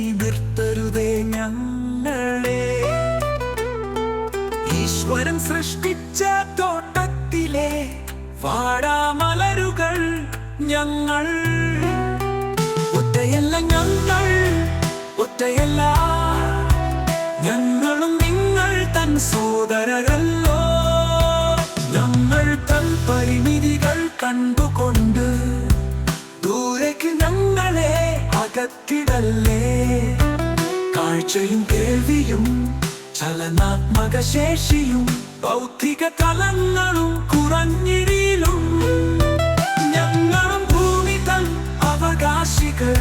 നിർത്തരുതേ ഞങ്ങളെ. ഈശ്വരൻ സൃഷ്ടിച്ച തോട്ടത്തിലെ വാടാമലരുകൾ ഞങ്ങൾ. ഒറ്റയല്ല ഞങ്ങൾ ഒറ്റയല്ല ഞങ്ങളും നിങ്ങൾ തൻ സോദരരല്ലോ. ഞങ്ങൾ തൻ പരിമിതികൾ കണ്ടുകൊണ്ട് ദൂരേക്ക് ഞങ്ങളെ അകത്തിടല്ലേ. കാഴ്ചയും കേൾവിയും ചലനാത്മക ശേഷിയും ഭൗതിക തലങ്ങളും കുറഞ്ഞിരിയിലും ഞങ്ങളും ഭൂമി തൻ അവകാശികൾ.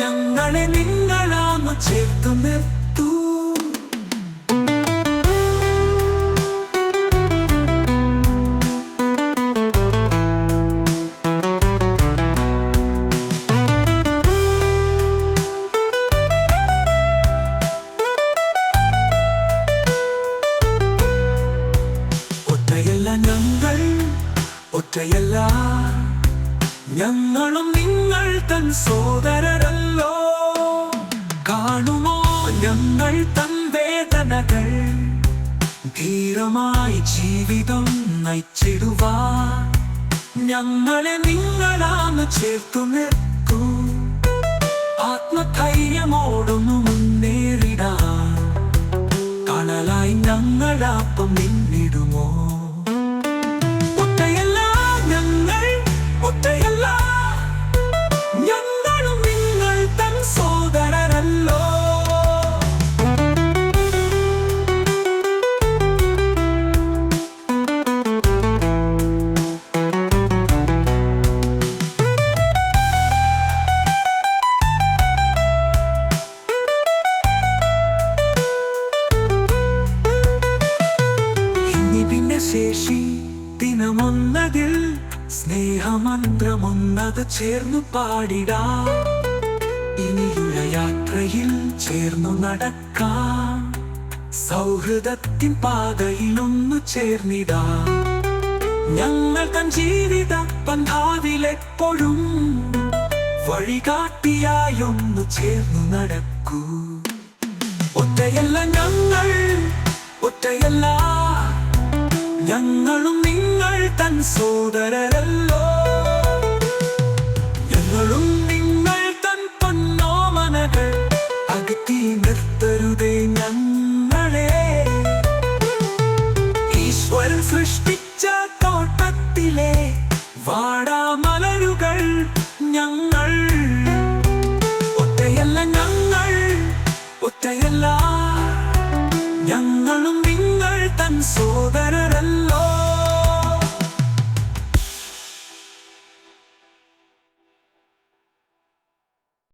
ഞങ്ങളെ നിങ്ങളാന്ന് ചേർത്ത് നിർത്തൂ ഒറ്റയല്ല. ഞങ്ങളും നിങ്ങൾ തൻ സോദരരല്ലോ. കാണുമോ ഞങ്ങൾ തൻ വേദനകൾ? ധീരമായി ജീവിതം നയിച്ചിടുവാ. ഞങ്ങളെ നിങ്ങളാണ് ചേർത്തു നിർത്തൂ ആത്മധൈര്യമോടൊന്നു മുന്നേറിടാ. കണലായി ഞങ്ങളാപ്പം നിന്നിടുമോ ശേഷി ദിനമൊന്നതിൽ സ്നേഹമന്ത്രമൊന്നത് ചേർന്നു പാടിടാ. ഇനിയുള്ള യാത്രയിൽ ചേർന്നു നടക്കാം. സൗഹൃദത്തിൻ പാതയിലൊന്നു ചേർന്നിടാ. ഞങ്ങൾ തൻ ജീവിത പന്ഥാവിലെപ്പോഴും വഴികാട്ടിയായൊന്നു ചേർന്നു നടക്കൂ. ഒറ്റയല്ല ഞങ്ങൾ ഒറ്റയല്ല ഞങ്ങളും നിങ്ങൾ തൻ സോദരല്ലോ ഞങ്ങളും നിങ്ങൾ തൻ പൊന്നോമനകൾ അകറ്റി നിർത്തരുതേ ഞങ്ങളെ. ഈശ്വരൻ സൃഷ്ടിച്ച തോട്ടത്തിലെ വാടാമലരുകൾ ഞങ്ങൾ. ഒറ്റയല്ല ഞങ്ങൾ ഒറ്റയല്ല. ഞങ്ങളും നിങ്ങൾ തൻ സോദരരല്ല